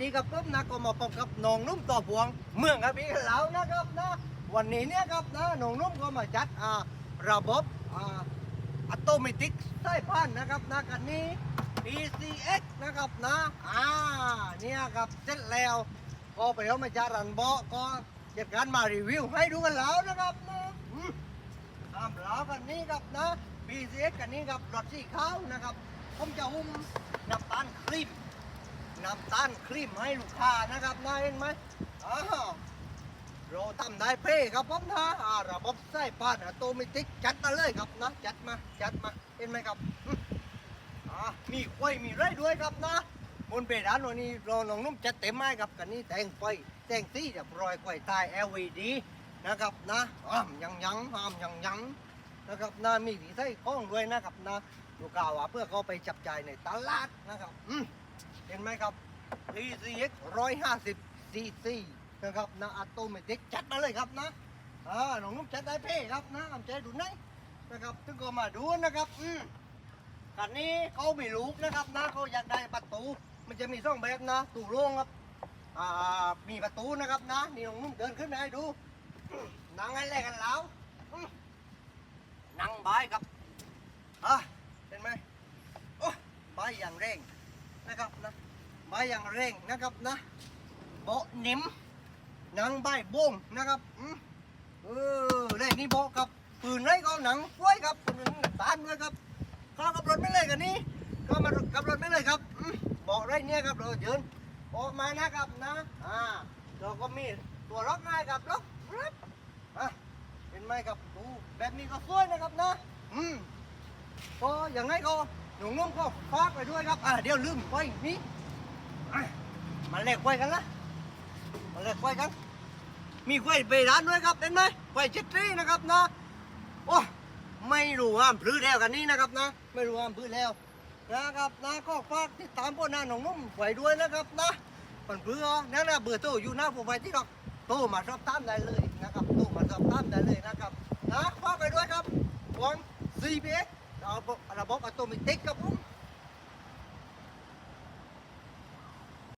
ดีกับผมนะก็มาพบกับน้องนุ่มต่อพวง เมืองกระบี่แล้วนะครับนะวันนี้เนี่ยครับนะน้องนุ่มก็มาจัดอ่าระบบอ่าอัตโนมัติสายพานนะครับนะกันนี้ PCX นะครับนะอ่าเนี่ยครับเสร็จแล้วก็ไปเอามาจารันเบาะก็เก็บการมารีวิวให้ดูกันแล้วนะครับนะอืมตามแล้วกันนี้ครับนะ PCX กันนี้ครับรถสีขาวนะครับผมจะหุ้มน้ำตาลครีม น้ำตาลครีมให้ลูกค้านะครับนะเห็นไหมอ้าวเราทำได้เพ่ครับผมนะอ่าระบบไส้ปานอัตโนมัติจัดมาเลยครับนะจัดมาจัดมาเห็นไหมครับอ่ามีไฟมีไรด้วยครับนะบนเพดานวันนี้เราลองนุ่มจัดเต็มไม้ครับกันนี้แต่งไฟแต่งสีจะรอยไฟใต้ LED นะครับนะอ้ามยังยังอ้ามยังยังนะครับนะมีสีใส่กล้องด้วยนะครับนะลูกค้าว่าเพื่อเขาไปจับจ่ายในตลาดนะครับอืม เห็นไหมครับ PCX 150 cc นะครับนะอัตโนมัติจัดมาเลยครับนะอ่าน้องนุ่มจัดได้เพ่ครับนะอำใจดูไหนนะครับถึงก็มาดูนะครับอืมคันนี้เขาไม่ลูกนะครับนะเขาอยากได้ประตู มันจะมีสองแบบนะตู้โล่งครับอ่ามีประตูนะครับนะนี่น้องนุ่มเดินขึ้นไปให้ดูนั่งให้แลกกันแล้วนั่งบายครับอะเห็นไหมโอ้บายอย่างเร่ง นะครับนะใบอย่างเร่งนะครับนะโบนิ่มหนังใบบ่งนะครับอืมเออเล่นี่โบกับปืนไรก็หนังกล้วยครับปืนหนังตาลด้วยครับข้ากับรถไม่เลยกันนี้ก็มากับรถไม่เลยครับเบอกไรเนี่ยครับเราเดินออกมานะครับนะอ่าเราก็มีตัวล็อกง่ายครับล็อกครับอะเห็นไหมครับดูแบบนี้ก็สวยนะครับนะอืมก็อย่างไรก็ หนุ่มนุ่มก็ฟากไปด้วยครับอ่าเดี๋ยวลืมไว้นี่อะมาแลกไว้กันละมาแลกไว้กัน มีไว้ไปร้านด้วยครับเห็นไหมไว้เจ็ดรีนะครับนะโอ้ไม่รู้ห้ามพื้นแล้วกันนี้นะครับนะ ไม่รู้ห้ามพื้นแล้วนะครับนะก็ฝากติดตามพวกน้าหนุ่มนุ่มไว้ด้วยนะครับนะมันเพื่อนั่นนะเบอร์โทรอยู่หน้าโปรไฟล์ที่เราโทรมาสอบถามได้เลยนะครับโทรมาสอบถามได้เลย นะครับ